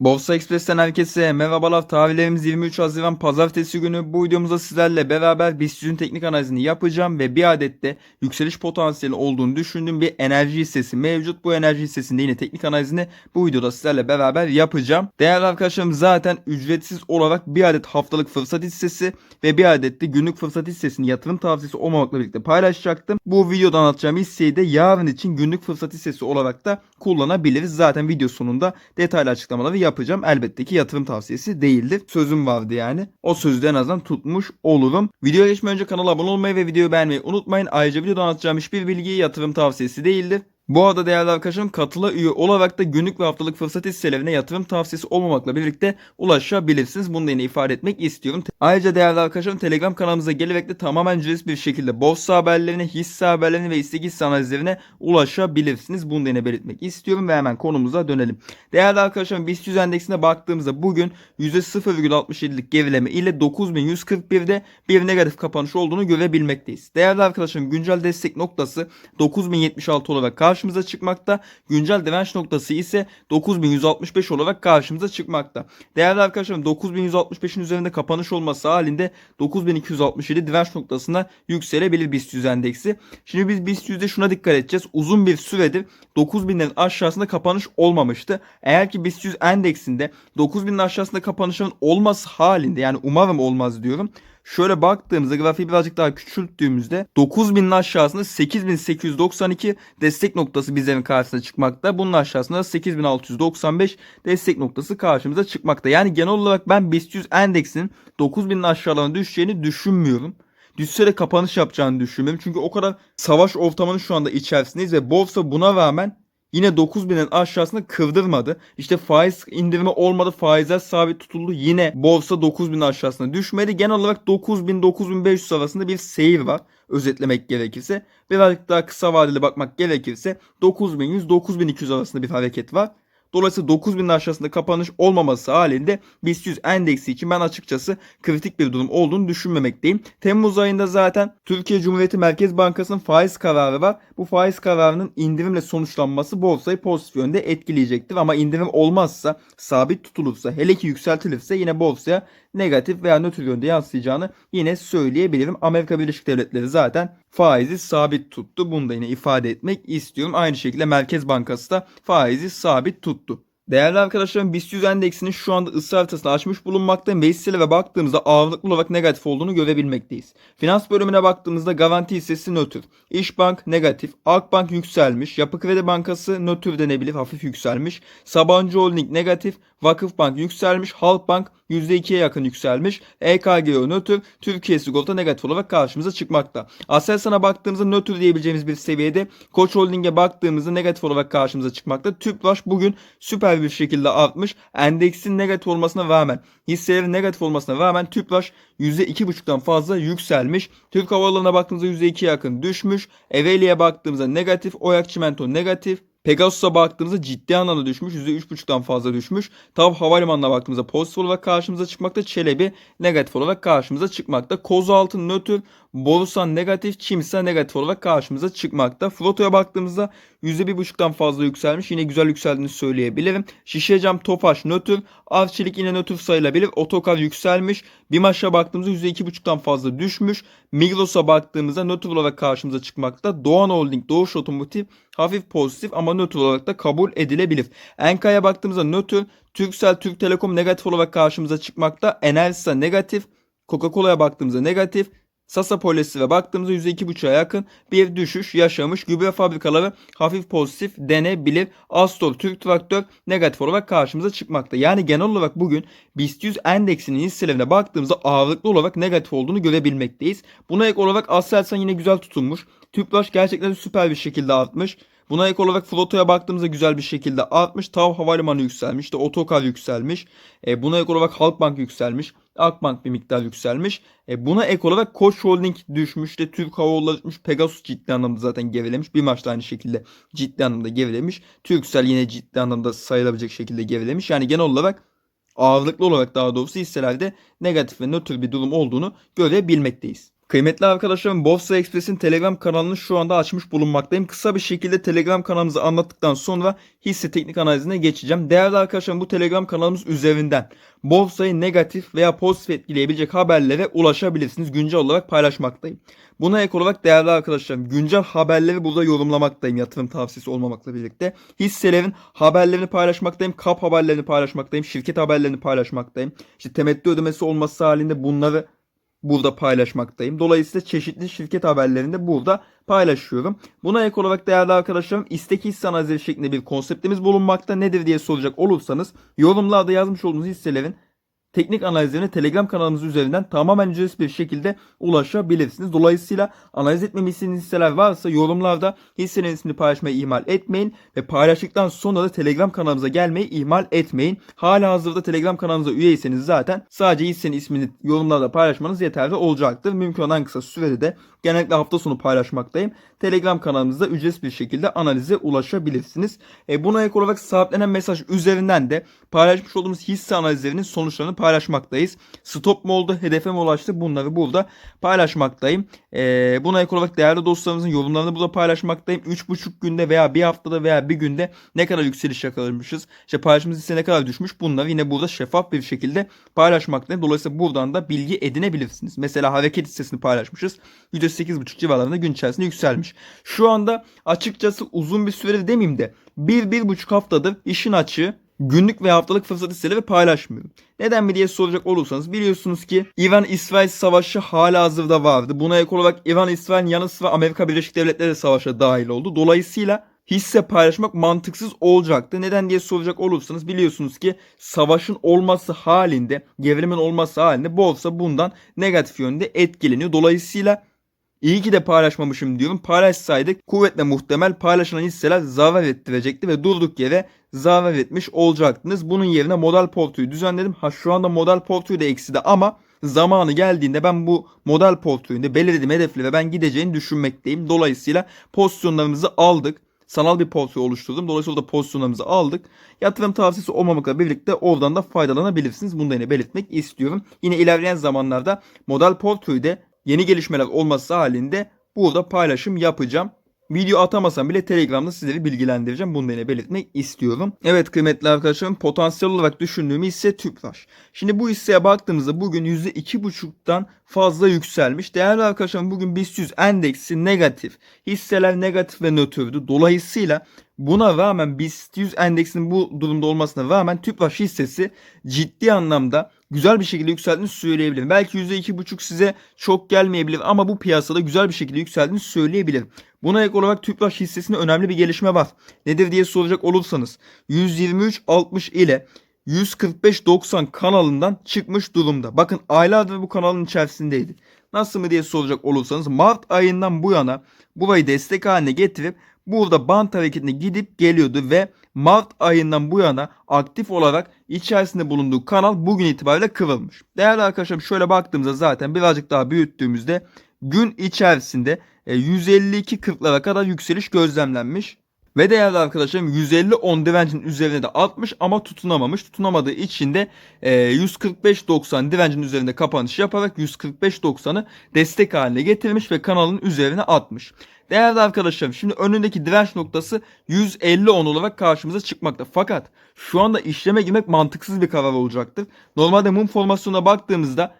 Borsa Express'ten herkese merhabalar. Tarihlerimiz 23 Haziran Pazartesi günü. Bu videomuzda sizlerle beraber BIST teknik analizini yapacağım ve bir adet de yükseliş potansiyeli olduğunu düşündüğüm bir enerji hissesi mevcut. Bu enerji hissesinde yine teknik analizini bu videoda sizlerle beraber yapacağım. Değerli arkadaşlarım zaten ücretsiz olarak bir adet haftalık fırsat hissesi ve bir adet de günlük fırsat hissesini yatırım tavsiyesi olmamakla birlikte paylaşacaktım. Bu videoda anlatacağım hisseyi de yarın için günlük fırsat hissesi olarak da kullanabiliriz. Zaten video sonunda detaylı açıklamaları yapacağım. Elbette ki yatırım tavsiyesi değildir. Sözüm vardı yani. O sözü de en azından tutmuş olurum. Videoya geçmeden önce kanala abone olmayı ve videoyu beğenmeyi unutmayın. Ayrıca videoda anlatacağım hiçbir bilgi yatırım tavsiyesi değildir. Bu arada değerli arkadaşlarım katıla üye olarak da günlük ve haftalık fırsat hisselerine yatırım tavsiyesi olmamakla birlikte ulaşabilirsiniz. Bunu da yine ifade etmek istiyorum. Ayrıca değerli arkadaşlarım Telegram kanalımıza gelerek de tamamen ücretsiz bir şekilde borsa haberlerine, hisse haberlerine ve istek hisse analizlerine ulaşabilirsiniz. Bunu da yine belirtmek istiyorum ve hemen konumuza dönelim. Değerli arkadaşlarım BIST 100 endeksine baktığımızda bugün %0,67'lik gerileme ile 9141'de bir negatif kapanış olduğunu görebilmekteyiz. Değerli arkadaşlarım güncel destek noktası 9076 olarak karşımıza çıkmakta. Güncel direnç noktası ise 9165 olarak karşımıza çıkmakta. Değerli arkadaşlarım 9165'in üzerinde kapanış olması halinde 9267 direnç noktasına yükselebilir BIST 100 endeksi. Şimdi biz BIST 100'de şuna dikkat edeceğiz. Uzun bir süredir 9000'lerin aşağısında kapanış olmamıştı. Eğer ki BIST 100 endeksinde 9000'in aşağısında kapanışın olması halinde yani umarım olmaz diyorum. Şöyle baktığımızda grafiği birazcık daha küçülttüğümüzde 9000'in aşağısında 8892 destek noktası bizlerin karşısına çıkmakta. Bunun aşağısında 8695 destek noktası karşımıza çıkmakta. Yani genel olarak ben BIST 100 endeksinin 9000'in aşağılarına düşeceğini düşünmüyorum. Düşse de kapanış yapacağını düşünmüyorum. Çünkü o kadar savaş ortamının şu anda içerisindeyiz ve borsa buna rağmen yine 9000'in aşağısını kırdırmadı. İşte faiz indirimi olmadı. Faizler sabit tutuldu. Yine borsa 9000'in aşağısına düşmedi. Genel olarak 9000-9500 arasında bir seyir var. Özetlemek gerekirse. Birazcık daha kısa vadeli bakmak gerekirse 9100-9200 arasında bir hareket var. Dolayısıyla 9000'in aşağısında kapanış olmaması halinde BIST 100 endeksi için ben açıkçası kritik bir durum olduğunu düşünmemekteyim. Temmuz ayında zaten Türkiye Cumhuriyeti Merkez Bankası'nın faiz kararı var. Bu faiz kararının indirimle sonuçlanması borsayı pozitif yönde etkileyecektir. Ama indirim olmazsa, sabit tutulursa, hele ki yükseltilirse yine borsaya negatif veya nötr yönde yansıyacağını yine söyleyebilirim. Amerika Birleşik Devletleri zaten faizi sabit tuttu. Bunu da yine ifade etmek istiyorum. Aynı şekilde Merkez Bankası da faizi sabit tuttu. produto Değerli arkadaşlarım BIST 100 endeksinin şu anda ısı haritasını açmış bulunmakta ve baktığımızda ağırlıklı olarak negatif olduğunu görebilmekteyiz. Finans bölümüne baktığımızda garanti hissesi nötr. İşbank negatif. Akbank yükselmiş. Yapı Kredi Bankası nötr denebilir. Hafif yükselmiş. Sabancı Holding negatif. Vakıfbank yükselmiş. Halkbank %2'ye yakın yükselmiş. EKG nötr. Türkiye Sigorta negatif olarak karşımıza çıkmakta. Aselsan'a baktığımızda nötr diyebileceğimiz bir seviyede. Koç Holding'e baktığımızda negatif olarak karşımıza çıkmakta. Tüpraş bugün süper bir şekilde artmış. Endeksin negatif olmasına rağmen, hisselerin negatif olmasına rağmen Tüpraş %2,5'tan fazla yükselmiş. Türk Hava Yolları'na baktığımızda %2'ye yakın düşmüş. Ereğli'ye baktığımızda negatif. Oyak Çimento negatif. Pegasus'a baktığımızda ciddi anlamda düşmüş. %3,5'tan fazla düşmüş. Tav Havalimanı'na baktığımızda pozitif olarak karşımıza çıkmakta. Çelebi negatif olarak karşımıza çıkmakta. Kozu altın nötr. Borusan negatif. Çimsa negatif olarak karşımıza çıkmakta. Floto'ya baktığımızda %1,5'tan fazla yükselmiş. Yine güzel yükseldiğini söyleyebilirim. Şişecam Tofaş nötr. Arçelik yine nötr sayılabilir. Otokar yükselmiş. Bimaş'a baktığımızda %2,5'tan fazla düşmüş. Migros'a baktığımızda nötr olarak karşımıza çıkmakta. Doğan Holding, Doğuş Otomotiv hafif pozitif ama nötr olarak da kabul edilebilir. Enka'ya baktığımızda nötr, Turkcell, Türk Telekom negatif olarak karşımıza çıkmakta. Enelsa negatif, Coca-Cola'ya baktığımızda negatif, Sasa Polisi'ye baktığımızda %2,5'a yakın bir düşüş yaşamış. Gübre fabrikaları hafif pozitif denebilir. Astor, Türk Traktör negatif olarak karşımıza çıkmakta. Yani genel olarak bugün BIST 100 endeksinin hisselerine baktığımızda ağırlıklı olarak negatif olduğunu görebilmekteyiz. Buna ek olarak Aselsan yine güzel tutunmuş. Tüpraş gerçekten süper bir şekilde artmış. Buna ek olarak Floto'ya baktığımızda güzel bir şekilde artmış. Tav Havalimanı yükselmiş. İşte Otokar yükselmiş. E, buna ek olarak Halkbank yükselmiş. Akbank bir miktar yükselmiş. E, buna ek olarak Koç Holding düşmüş. İşte Türk Hava Yolları düşmüş. Pegasus ciddi anlamda zaten gerilemiş. Bir maçta aynı şekilde ciddi anlamda gerilemiş. Turkcell yine ciddi anlamda sayılabilecek şekilde gerilemiş. Yani genel olarak ağırlıklı olarak daha doğrusu hisselerde negatif ve nötr bir durum olduğunu görebilmekteyiz. Kıymetli arkadaşlarım Borsa Express'in Telegram kanalını şu anda açmış bulunmaktayım. Kısa bir şekilde Telegram kanalımızı anlattıktan sonra hisse teknik analizine geçeceğim. Değerli arkadaşlarım bu Telegram kanalımız üzerinden borsayı negatif veya pozitif etkileyebilecek haberlere ulaşabilirsiniz. Güncel olarak paylaşmaktayım. Buna ek olarak değerli arkadaşlarım güncel haberleri burada yorumlamaktayım yatırım tavsiyesi olmamakla birlikte. Hisselerin haberlerini paylaşmaktayım, kap haberlerini paylaşmaktayım, şirket haberlerini paylaşmaktayım. İşte temettü ödemesi olması halinde bunları burada paylaşmaktayım. Dolayısıyla çeşitli şirket haberlerini de burada paylaşıyorum. Buna ek olarak değerli arkadaşlarım istek hisse analizi şeklinde bir konseptimiz bulunmakta. Nedir diye soracak olursanız yorumlarda yazmış olduğunuz hisselerin teknik analizlerine Telegram kanalımız üzerinden tamamen ücretsiz bir şekilde ulaşabilirsiniz. Dolayısıyla analiz etmemi istediğiniz hisseler varsa yorumlarda hissenin ismini paylaşmayı ihmal etmeyin ve paylaştıktan sonra da Telegram kanalımıza gelmeyi ihmal etmeyin. Hala hazırda Telegram kanalımıza üyeyseniz zaten sadece hissenin ismini yorumlarda paylaşmanız yeterli olacaktır. Mümkün olan kısa sürede de genellikle hafta sonu paylaşmaktayım. Telegram kanalımızda ücretsiz bir şekilde analize ulaşabilirsiniz. E, buna ek olarak sabitlenen mesaj üzerinden de paylaşmış olduğumuz hisse analizlerinin sonuçlarını paylaşmaktayız. Stop mu oldu, hedefe mi ulaştı bunları burada paylaşmaktayım. E, buna ek olarak değerli dostlarımızın yorumlarını burada paylaşmaktayım. 3,5 günde veya bir haftada veya bir günde ne kadar yükseliş yakalamışız. İşte paylaşımımız ise ne kadar düşmüş bunları yine burada şeffaf bir şekilde paylaşmaktayım. Dolayısıyla buradan da bilgi edinebilirsiniz. Mesela hareket hissesini paylaşmışız. %8,5 civarlarında gün içerisinde yükselmiş. Şu anda açıkçası uzun bir süredir demeyeyim de 1-1,5 haftadır işin açığı günlük ve haftalık fırsat hisseleri paylaşmıyorum. Neden mi diye soracak olursanız biliyorsunuz ki İran-İsrail savaşı hala hazırda vardı. Buna ek olarak İran-İsrail'in yanı sıra Amerika Birleşik Devletleri de savaşa dahil oldu. Dolayısıyla hisse paylaşmak mantıksız olacaktı. Neden diye soracak olursanız biliyorsunuz ki savaşın olması halinde, gevrimin olması halinde borsa bundan negatif yönde etkileniyor. Dolayısıyla İyi ki de paylaşmamışım diyorum. Paylaşsaydık kuvvetle muhtemel paylaşılan hisseler zarar ettirecekti ve durduk yere zarar etmiş olacaktınız. Bunun yerine model portföyü düzenledim. Ha şu anda model portföyü de ekside ama zamanı geldiğinde ben bu model portföyünde belirlediğim hedeflere ben gideceğini düşünmekteyim. Dolayısıyla pozisyonlarımızı aldık. Sanal bir portföy oluşturdum. Dolayısıyla da pozisyonlarımızı aldık. Yatırım tavsiyesi olmamakla birlikte oradan da faydalanabilirsiniz. Bunu da yine belirtmek istiyorum. Yine ilerleyen zamanlarda model portföyde yeni gelişmeler olması halinde burada paylaşım yapacağım. Video atamasam bile Telegram'da sizleri bilgilendireceğim. Bunu da yine belirtmek istiyorum. Evet kıymetli arkadaşlarım potansiyel olarak düşündüğüm hisse Tüpraş. Şimdi bu hisseye baktığımızda bugün %2,5'tan fazla yükselmiş. Değerli arkadaşlarım bugün BIST 100 endeksi negatif. Hisseler negatif ve nötrdü. Dolayısıyla buna rağmen BIST 100 endeksinin bu durumda olmasına rağmen Tüpraş hissesi ciddi anlamda güzel bir şekilde yükseldiğini söyleyebilirim. Belki %2,5 size çok gelmeyebilir ama bu piyasada güzel bir şekilde yükseldiğini söyleyebilirim. Buna ek olarak Tüpraş hissesinde önemli bir gelişme var. Nedir diye soracak olursanız 123.60 ile 145.90 kanalından çıkmış durumda. Bakın aylardır bu kanalın içerisindeydi. Nasıl mı diye soracak olursanız Mart ayından bu yana burayı destek haline getirip burada bant hareketine gidip geliyordu ve Mart ayından bu yana aktif olarak içerisinde bulunduğu kanal bugün itibariyle kıvrılmış. Değerli arkadaşlarım şöyle baktığımızda zaten birazcık daha büyüttüğümüzde gün içerisinde 152.40'lara kadar yükseliş gözlemlenmiş. Ve değerli arkadaşlarım 150 on direncin üzerine de atmış ama tutunamamış. Tutunamadığı için de 145.90 direncin üzerinde kapanış yaparak 145.90'ı destek haline getirmiş ve kanalın üzerine atmış. Değerli arkadaşlarım şimdi önündeki direnç noktası 150 on olarak karşımıza çıkmakta. Fakat şu anda işleme girmek mantıksız bir karar olacaktır. Normalde mum formasyonuna baktığımızda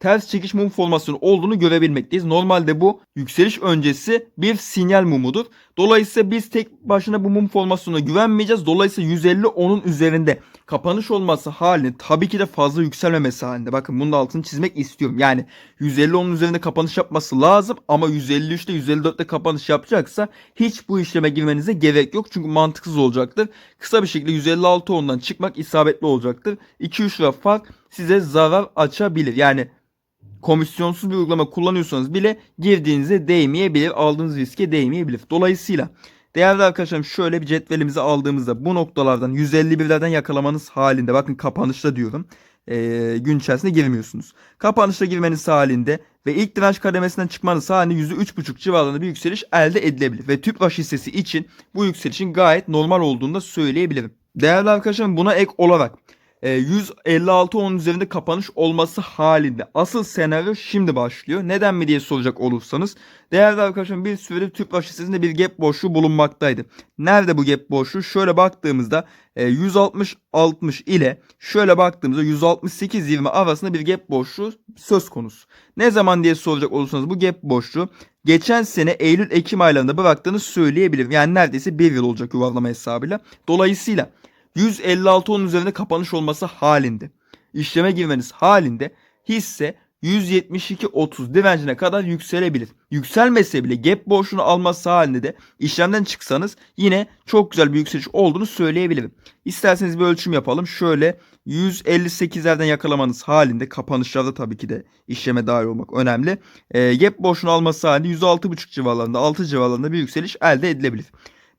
ters çekiş mum formasyonu olduğunu görebilmekteyiz. Normalde bu yükseliş öncesi bir sinyal mumudur. Dolayısıyla biz tek başına bu mum formasyonuna güvenmeyeceğiz. Dolayısıyla 150 onun üzerinde kapanış olması halinde tabii ki de fazla yükselmemesi halinde. Bakın bunun altını çizmek istiyorum. Yani 150 onun üzerinde kapanış yapması lazım ama 153'te 154'te kapanış yapacaksa hiç bu işleme girmenize gerek yok. Çünkü mantıksız olacaktır. Kısa bir şekilde 156 ondan çıkmak isabetli olacaktır. 2-3 lira fark size zarar açabilir. Yani komisyonsuz bir uygulama kullanıyorsanız bile girdiğinize değmeyebilir. Aldığınız riske değmeyebilir. Dolayısıyla değerli arkadaşlarım şöyle bir cetvelimizi aldığımızda bu noktalardan 151'lerden yakalamanız halinde bakın kapanışta diyorum. E, gün içerisinde girmiyorsunuz. Kapanışta girmeniz halinde ve ilk direnç kademesinden çıkmanız halinde %3,5 civarında bir yükseliş elde edilebilir. Ve Tüpraş hissesi için bu yükselişin gayet normal olduğunu da söyleyebilirim. Değerli arkadaşlarım buna ek olarak 156 onun üzerinde kapanış olması halinde. Asıl senaryo şimdi başlıyor. Neden mi diye soracak olursanız. Değerli arkadaşlarım bir süredir Tüpraş hissesinde bir gap boşluğu bulunmaktaydı. Nerede bu gap boşluğu? Şöyle baktığımızda e, 160-60 ile şöyle baktığımızda 168-20 arasında bir gap boşluğu söz konusu. Ne zaman diye soracak olursanız bu gap boşluğu geçen sene Eylül-Ekim aylarında bıraktığını söyleyebilirim. Yani neredeyse bir yıl olacak yuvarlama hesabıyla. Dolayısıyla 156 onun üzerinde kapanış olması halinde işleme girmeniz halinde hisse 172.30 direncine kadar yükselebilir. Yükselmese bile gap boşluğunu alması halinde de işlemden çıksanız yine çok güzel bir yükseliş olduğunu söyleyebilirim. İsterseniz bir ölçüm yapalım. Şöyle 158'lerden yakalamanız halinde kapanışlarda tabii ki de işleme dahil olmak önemli. E, gap boşluğunu alması halinde 106.5 civarlarında 6 civarlarında bir yükseliş elde edilebilir.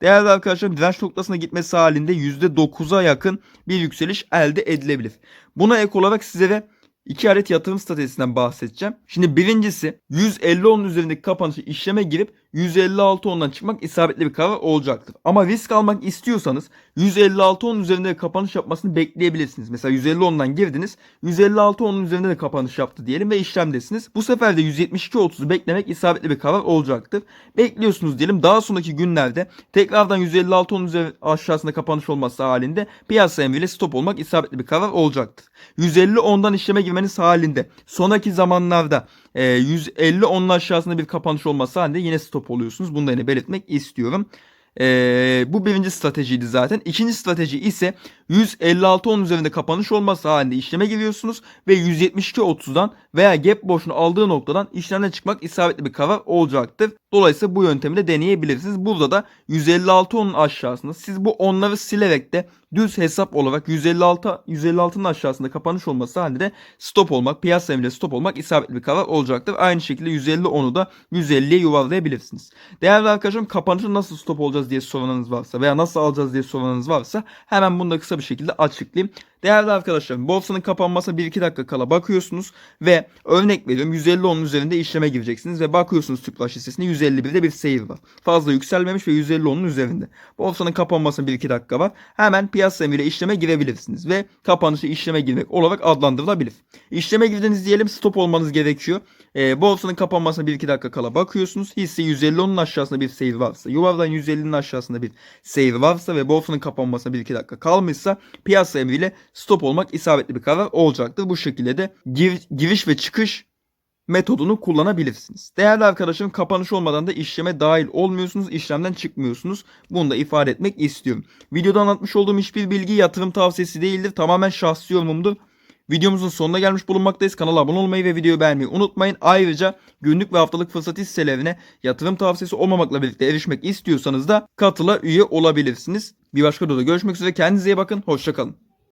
Değerli arkadaşlar direnç noktasına gitmesi halinde %9'a yakın bir yükseliş elde edilebilir. Buna ek olarak sizlere iki adet yatırım stratejisinden bahsedeceğim. Şimdi birincisi 150 onun üzerindeki kapanışı işleme girip 156 ondan çıkmak isabetli bir karar olacaktır. Ama risk almak istiyorsanız 156 onun üzerinde kapanış yapmasını bekleyebilirsiniz. Mesela 150 ondan girdiniz 156 onun üzerinde de kapanış yaptı diyelim ve işlemdesiniz. Bu sefer de 172.30'u beklemek isabetli bir karar olacaktır. Bekliyorsunuz diyelim daha sonraki günlerde tekrardan 156 onun üzeri aşağısında kapanış olması halinde piyasa emriyle stop olmak isabetli bir karar olacaktır. 150 ondan işleme girmeniz halinde sonraki zamanlarda e, 150 onun aşağısında bir kapanış olması halinde yine stop oluyorsunuz. Bunu da yine belirtmek istiyorum. E, bu birinci stratejiydi zaten. İkinci strateji ise 156 onun üzerinde kapanış olması halinde işleme giriyorsunuz ve 172.30'dan veya gap boşluğunu aldığı noktadan işlemden çıkmak isabetli bir karar olacaktır. Dolayısıyla bu yöntemi de deneyebilirsiniz. Burada da 156 onun aşağısında siz bu onları silerek de düz hesap olarak 156 156'nın aşağısında kapanış olması halinde de stop olmak, piyasa emriyle stop olmak isabetli bir karar olacaktır. Aynı şekilde 150 onu da 150'ye yuvarlayabilirsiniz. Değerli arkadaşlarım kapanışı nasıl stop olacağız diye soranınız varsa veya nasıl alacağız diye soranınız varsa hemen bunu da kısa bir şekilde açıklayayım. Değerli arkadaşlarım borsanın kapanmasına 1-2 dakika kala bakıyorsunuz ve örnek veriyorum 150 onun üzerinde işleme gireceksiniz ve bakıyorsunuz Tüpraş listesinde 151'de bir seyir var. Fazla yükselmemiş ve 150 onun üzerinde. Borsanın kapanmasına 1-2 dakika var. Hemen piyasa emriyle işleme girebilirsiniz ve kapanışı işleme girmek olarak adlandırılabilir. İşleme girdiniz diyelim stop olmanız gerekiyor. E, borsanın kapanmasına 1-2 dakika kala bakıyorsunuz. Hisse 150 onun aşağısında bir seyir varsa, yuvardan 150'nin aşağısında bir seyir varsa ve borsanın kapanmasına 1-2 dakika kalmışsa piyasa emriyle stop olmak isabetli bir karar olacaktır. Bu şekilde de gir, giriş ve çıkış metodunu kullanabilirsiniz. Değerli arkadaşım kapanış olmadan da işleme dahil olmuyorsunuz, işlemden çıkmıyorsunuz. Bunu da ifade etmek istiyorum. Videoda anlatmış olduğum hiçbir bilgi yatırım tavsiyesi değildir. Tamamen şahsi yorumumdur. Videomuzun sonuna gelmiş bulunmaktayız. Kanala abone olmayı ve videoyu beğenmeyi unutmayın. Ayrıca günlük ve haftalık fırsat hisselerine yatırım tavsiyesi olmamakla birlikte erişmek istiyorsanız da katıla üye olabilirsiniz. Bir başka videoda görüşmek üzere. Kendinize iyi bakın. Hoşçakalın.